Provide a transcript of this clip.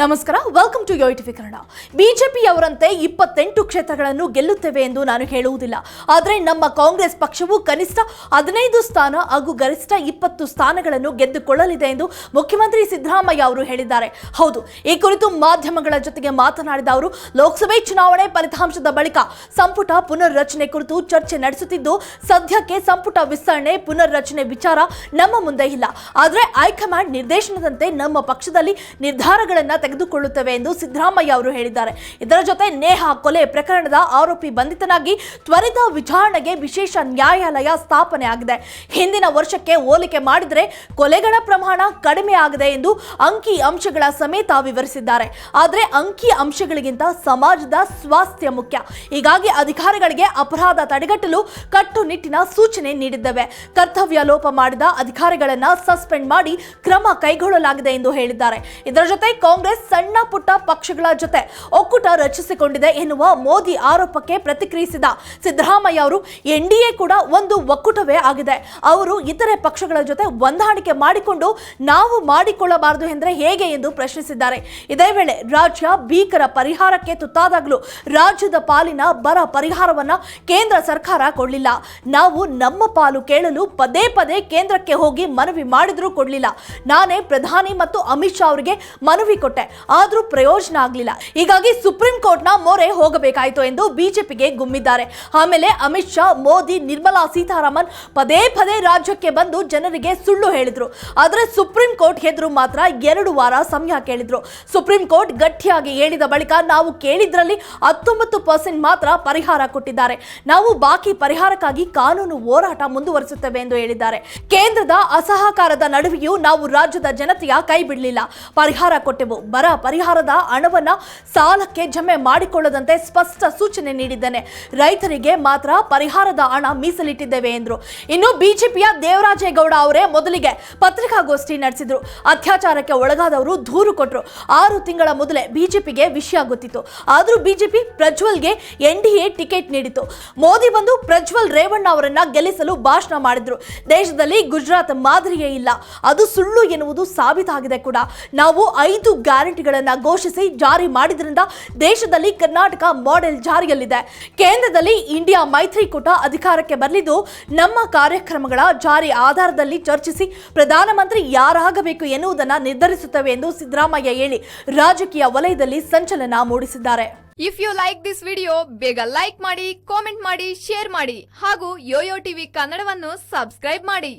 ನಮಸ್ಕಾರ welcome to ಯೋಯ್ TV Kannada ಬಿಜೆಪಿಯವರಂತೆ ಇಪ್ಪತ್ತೆಂಟು ಕ್ಷೇತ್ರಗಳನ್ನು ಗೆಲ್ಲುತ್ತೇವೆ ಎಂದು ನಾನು ಹೇಳುವುದಿಲ್ಲ. ಆದರೆ ನಮ್ಮ ಕಾಂಗ್ರೆಸ್ ಪಕ್ಷವು ಕನಿಷ್ಠ ಹದಿನೈದು ಸ್ಥಾನ ಹಾಗೂ ಗರಿಷ್ಠ ಇಪ್ಪತ್ತು ಸ್ಥಾನಗಳನ್ನು ಗೆದ್ದುಕೊಳ್ಳಲಿದೆ ಎಂದು ಮುಖ್ಯಮಂತ್ರಿ ಸಿದ್ದರಾಮಯ್ಯ ಅವರು ಹೇಳಿದ್ದಾರೆ. ಹೌದು, ಈ ಕುರಿತು ಮಾಧ್ಯಮಗಳ ಜೊತೆಗೆ ಮಾತನಾಡಿದ ಅವರು, ಲೋಕಸಭೆ ಚುನಾವಣೆ ಫಲಿತಾಂಶದ ಬಳಿಕ ಸಂಪುಟ ಪುನರ್ರಚನೆ ಕುರಿತು ಚರ್ಚೆ ನಡೆಸುತ್ತಿದ್ದು, ಸದ್ಯಕ್ಕೆ ಸಂಪುಟ ವಿಸ್ತರಣೆ ಪುನರ್ರಚನೆ ವಿಚಾರ ನಮ್ಮ ಮುಂದೆ ಇಲ್ಲ. ಆದರೆ ಹೈಕಮಾಂಡ್ ನಿರ್ದೇಶನದಂತೆ ನಮ್ಮ ಪಕ್ಷದಲ್ಲಿ ನಿರ್ಧಾರಗಳನ್ನು ತೆಗೆದುಕೊಳ್ಳುತ್ತೇವೆ ಎಂದು ಸಿದ್ದರಾಮಯ್ಯ ಅವರು ಹೇಳಿದ್ದಾರೆ. ಇದರ ಜೊತೆ ನೇಹಾ ಕೊಲೆ ಪ್ರಕರಣದ ಆರೋಪಿ ಬಂಧಿತನಾಗಿ ತ್ವರಿತ ವಿಚಾರಣೆಗೆ ವಿಶೇಷ ನ್ಯಾಯಾಲಯ ಸ್ಥಾಪನೆ ಆಗಿದೆ. ಹಿಂದಿನ ವರ್ಷಕ್ಕೆ ಹೋಲಿಕೆ ಮಾಡಿದರೆ ಕೊಲೆಗಳ ಪ್ರಮಾಣ ಕಡಿಮೆ ಆಗಿದೆ ಎಂದು ಅಂಕಿ ಅಂಶಗಳ ಸಮೇತ ವಿವರಿಸಿದ್ದಾರೆ. ಆದರೆ ಅಂಕಿ ಅಂಶಗಳಿಗಿಂತ ಸಮಾಜದ ಸ್ವಾಸ್ಥ್ಯ ಮುಖ್ಯ. ಹೀಗಾಗಿ ಅಧಿಕಾರಿಗಳಿಗೆ ಅಪರಾಧ ತಡೆಗಟ್ಟಲು ಕಟ್ಟುನಿಟ್ಟಿನ ಸೂಚನೆ ನೀಡಿದ್ದೇವೆ. ಕರ್ತವ್ಯ ಲೋಪ ಮಾಡಿದ ಅಧಿಕಾರಿಗಳನ್ನ ಸಸ್ಪೆಂಡ್ ಮಾಡಿ ಕ್ರಮ ಕೈಗೊಳ್ಳಲಾಗಿದೆ ಎಂದು ಹೇಳಿದ್ದಾರೆ. ಇದರ ಜೊತೆ ಕಾಂಗ್ರೆಸ್ ಸಣ್ಣ ಪುಟ್ಟ ಪಕ್ಷಗಳ ಜೊತೆ ಒಕ್ಕೂಟ ರಚಿಸಿಕೊಂಡಿದೆ ಎನ್ನುವ ಮೋದಿ ಆರೋಪಕ್ಕೆ ಪ್ರತಿಕ್ರಿಯಿಸಿದ ಸಿದ್ದರಾಮಯ್ಯ ಅವರು ಎನ್ಡಿಎ ಕೂಡ ಒಂದು ಒಕ್ಕೂಟವೇ ಆಗಿದೆ. ಅವರು ಇತರೆ ಪಕ್ಷಗಳ ಜೊತೆ ಹೊಂದಾಣಿಕೆ ಮಾಡಿಕೊಂಡು ನಾವು ಮಾಡಿಕೊಳ್ಳಬಾರದು ಎಂದರೆ ಹೇಗೆ ಎಂದು ಪ್ರಶ್ನಿಸಿದ್ದಾರೆ. ಇದೇ ವೇಳೆ ರಾಜ್ಯ ಭೀಕರ ಪರಿಹಾರಕ್ಕೆ ತುತ್ತಾದಾಗಲೂ ರಾಜ್ಯದ ಪಾಲಿನ ಬರ ಪರಿಹಾರವನ್ನ ಕೇಂದ್ರ ಸರ್ಕಾರ ಕೊಡಲಿಲ್ಲ. ನಾವು ನಮ್ಮ ಪಾಲು ಕೇಳಲು ಪದೇ ಪದೇ ಕೇಂದ್ರಕ್ಕೆ ಹೋಗಿ ಮನವಿ ಮಾಡಿದ್ರೂ ಕೊಡಲಿಲ್ಲ. ನಾನೇ ಪ್ರಧಾನಿ ಮತ್ತು ಅಮಿತ್ ಶಾ ಅವರಿಗೆ ಮನವಿ ಕೊಟ್ಟೆ. ಆದ್ರೂ ಪ್ರಯೋಜನ ಆಗಲಿಲ್ಲ. ಹೀಗಾಗಿ ಸುಪ್ರೀಂ ಕೋರ್ಟ್ನ ಮೊರೆ ಹೋಗಬೇಕಾಯಿತು ಎಂದು ಬಿಜೆಪಿಗೆ ಗುಮ್ಮಿದ್ದಾರೆ. ಆಮೇಲೆ ಅಮಿತ್ ಶಾ, ಮೋದಿ, ನಿರ್ಮಲಾ ಸೀತಾರಾಮನ್ ಪದೇ ಪದೇ ರಾಜ್ಯಕ್ಕೆ ಬಂದು ಜನರಿಗೆ ಸುಳ್ಳು ಹೇಳಿದ್ರು. ಆದರೆ ಸುಪ್ರೀಂ ಕೋರ್ಟ್ ಎದುರು ಮಾತ್ರ ಎರಡು ವಾರ ಸಮಯ ಕೇಳಿದ್ರು. ಸುಪ್ರೀಂ ಕೋರ್ಟ್ ಗಟ್ಟಿಯಾಗಿ ಹೇಳಿದ ಬಳಿಕ ನಾವು ಕೇಳಿದ್ರಲ್ಲಿ ಹತ್ತೊಂಬತ್ತು ಪರ್ಸೆಂಟ್ ಮಾತ್ರ ಪರಿಹಾರ ಕೊಟ್ಟಿದ್ದಾರೆ. ನಾವು ಬಾಕಿ ಪರಿಹಾರಕ್ಕಾಗಿ ಕಾನೂನು ಹೋರಾಟ ಮುಂದುವರಿಸುತ್ತೇವೆ ಎಂದು ಹೇಳಿದ್ದಾರೆ. ಕೇಂದ್ರದ ಅಸಹಕಾರದ ನಡುವೆಯೂ ನಾವು ರಾಜ್ಯದ ಜನತೆಯ ಕೈ ಬಿಡಲಿಲ್ಲ. ಪರಿಹಾರ ಕೊಟ್ಟೆವು. ಬರ ಪರಿಹಾರದ ಹಣವನ್ನ ಸಾಲಕ್ಕೆ ಜಮೆ ಮಾಡಿಕೊಳ್ಳದಂತೆ ಸ್ಪಷ್ಟ ಸೂಚನೆ ನೀಡಿದ್ದೇನೆ. ರೈತರಿಗೆ ಮಾತ್ರ ಪರಿಹಾರದ ಹಣ ಮೀಸಲಿಟ್ಟಿದ್ದೇವೆ ಎಂದರು. ಇನ್ನು ಬಿಜೆಪಿಯ ದೇವರಾಜೇಗೌಡ ಅವರೇ ಮೊದಲಿಗೆ ಪತ್ರಿಕಾಗೋಷ್ಠಿ ನಡೆಸಿದ್ರು. ಅತ್ಯಾಚಾರಕ್ಕೆ ಒಳಗಾದವರು ದೂರು ಕೊಟ್ಟರು ಆರು ತಿಂಗಳ ಮೊದಲೇ ಬಿಜೆಪಿಗೆ ವಿಷಯ ಗೊತ್ತಿತ್ತು. ಆದರೂ ಬಿಜೆಪಿ ಪ್ರಜ್ವಲ್ಗೆ ಎನ್ಡಿಎ ಟಿಕೆಟ್ ನೀಡಿತು ಮೋದಿ ಬಂದು ಪ್ರಜ್ವಲ್ ರೇವಣ್ಣ ಅವರನ್ನ ಗೆಲ್ಲಿಸಲು ಭಾಷಣ ಮಾಡಿದ್ರು. ದೇಶದಲ್ಲಿ ಗುಜರಾತ್ ಮಾದರಿಯೇ ಇಲ್ಲ. ಅದು ಸುಳ್ಳು ಎನ್ನುವುದು ಸಾಬೀತಾಗಿದೆ ಕೂಡ. ನಾವು ಐದು ಗ್ಯಾರಂಟಿಗಳನ್ನ ಘೋಷಿಸಿ ಜಾರಿ ಮಾಡಿದ್ರಿಂದ ದೇಶದಲ್ಲಿ ಕರ್ನಾಟಕ ಮಾಡೆಲ್ ಜಾರಿಯಲ್ಲಿದೆ. ಕೇಂದ್ರದಲ್ಲಿ ಇಂಡಿಯಾ ಮೈತ್ರಿಕೂಟ ಅಧಿಕಾರಕ್ಕೆ ಬರಲಿದ್ದು, ನಮ್ಮ ಕಾರ್ಯಕ್ರಮಗಳ ಜಾರಿ ಆಧಾರದಲ್ಲಿ ಚರ್ಚಿಸಿ ಪ್ರಧಾನಮಂತ್ರಿ ಯಾರಾಗಬೇಕು ಎನ್ನುವುದನ್ನು ನಿರ್ಧರಿಸುತ್ತವೆ ಎಂದು ಸಿದ್ದರಾಮಯ್ಯ ಹೇಳಿ ರಾಜಕೀಯ ವಲಯದಲ್ಲಿ ಸಂಚಲನ ಮೂಡಿಸಿದ್ದಾರೆ. If you like this video ಬೇಗ ಲೈಕ್ ಮಾಡಿ ಕಾಮೆಂಟ್ ಮಾಡಿ ಶೇರ್ ಮಾಡಿ ಹಾಗೂ ಯೋಯೋ ಟಿವಿ ಕನ್ನಡವನ್ನು ಸಬ್ಸ್ಕ್ರೈಬ್ ಮಾಡಿ.